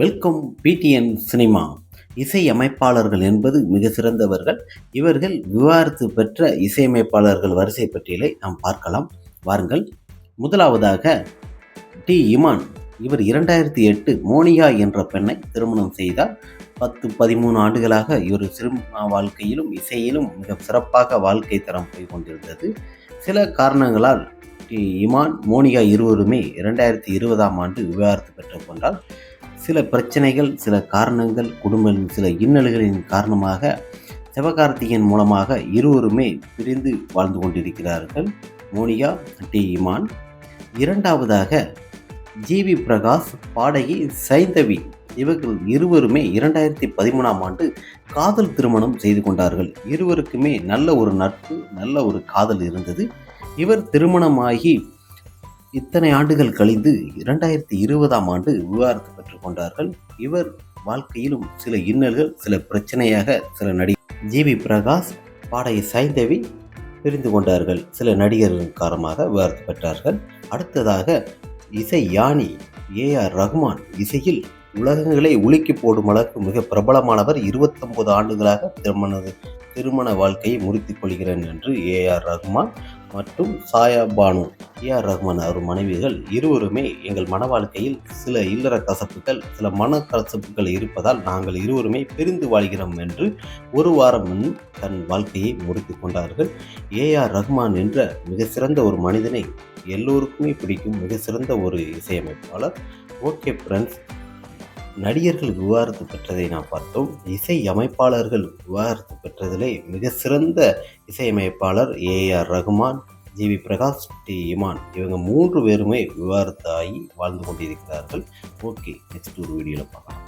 Welcome PTN cinema இசையமைப்பாளர்கள் என்பது மிக சிறந்தவர்கள். இவர்கள் விவாதத்து பெற்ற இசையமைப்பாளர்கள் வரிசை பட்டியலை நாம் பார்க்கலாம். வாருங்கள். முதலாவதாக டி. இமான். இவர் இரண்டாயிரத்தி எட்டு மோனிகா என்ற பெண்ணை திருமணம் செய்தார். பத்து பதிமூணு ஆண்டுகளாக இவர் சினிமா வாழ்க்கையிலும் இசையிலும் மிக சிறப்பாக வாழ்க்கை தரம் போய் கொண்டிருந்தது சில காரணங்களால் டி. இமான் மோனிகா இருவருமே இரண்டாயிரத்தி இருபதாம் ஆண்டு விவாகரத்து பெற்றுக்கொண்டால் சில பிரச்சனைகள் சில காரணங்கள் குடும்ப சில இன்னல்களின் காரணமாக சிவகார்த்திகேயன் மூலமாக இருவருமே பிரிந்து வாழ்ந்து கொண்டிருக்கிறார்கள். மோனியா டி. இமான். இரண்டாவதாக ஜிவி பிரகாஷ் பாடகி சைந்தவி. இவர்கள் இருவருமே இரண்டாயிரத்தி பதிமூணாம் ஆண்டு காதல் திருமணம் செய்து கொண்டார்கள். இருவருக்குமே நல்ல ஒரு நட்பு நல்ல ஒரு காதல் இருந்தது. இவர் திருமணமாகி இத்தனை ஆண்டுகள் கழிந்து இரண்டாயிரத்தி இருபதாம் ஆண்டு விவாகரத்து பெற்றுக்கொண்டார்கள் இவர் வாழ்க்கையிலும் சில இன்னல்கள் சில பிரச்சனையாக சில நடி ஜிவி பிரகாஷ் பாடகி சைந்தவி பிரிந்து கொண்டார்கள். சில நடிகர்கள் காரணமாக விவாகரத்து பெற்றார்கள். அடுத்ததாக இசை யானி ஏ ஆர் ரஹ்மான் இசையில் உலகங்களை உலுக்கி போடும் அளவுக்கு மிக பிரபலமானவர். இருபத்தொன்பது ஆண்டுகளாக திருமண திருமண வாழ்க்கையை முறித்துக் கொள்கிறேன் என்று ஏ ஆர் ரஹ்மான் மற்றும் சாயா பானு ஏ ஆர் ரஹ்மான் அவர் மனைவிகள் இருவருமே எங்கள் மன வாழ்க்கையில் சில இல்லற கசப்புகள் சில மன கசப்புகள் இருப்பதால் நாங்கள் இருவருமே பிரிந்து வாழ்கிறோம் என்று ஒரு வாரம் முன் தன் வாழ்க்கையை முடித்து கொண்டார்கள். ஏ ஆர் ரஹ்மான் என்ற மிக சிறந்த ஒரு மனிதனை எல்லோருக்குமே பிடிக்கும் மிக சிறந்த ஒரு இசையமைப்பாளர் ஓகே ஃப்ரெண்ட்ஸ். நடிகர்கள் விவாகரத்து பெற்றதை நாம் பார்த்தோம். இசை அமைப்பாளர்கள் விவாகரத்து பெற்றதிலே மிக சிறந்த இசையமைப்பாளர் A R Rahman G V Prakash D Imman இவங்க மூன்று பேருமே விவாகரத்து ஆகி வாழ்ந்து கொண்டிருக்கிறார்கள். ஓகே நெக்ஸ்ட் ஒரு வீடியோவில் பார்க்கலாம்.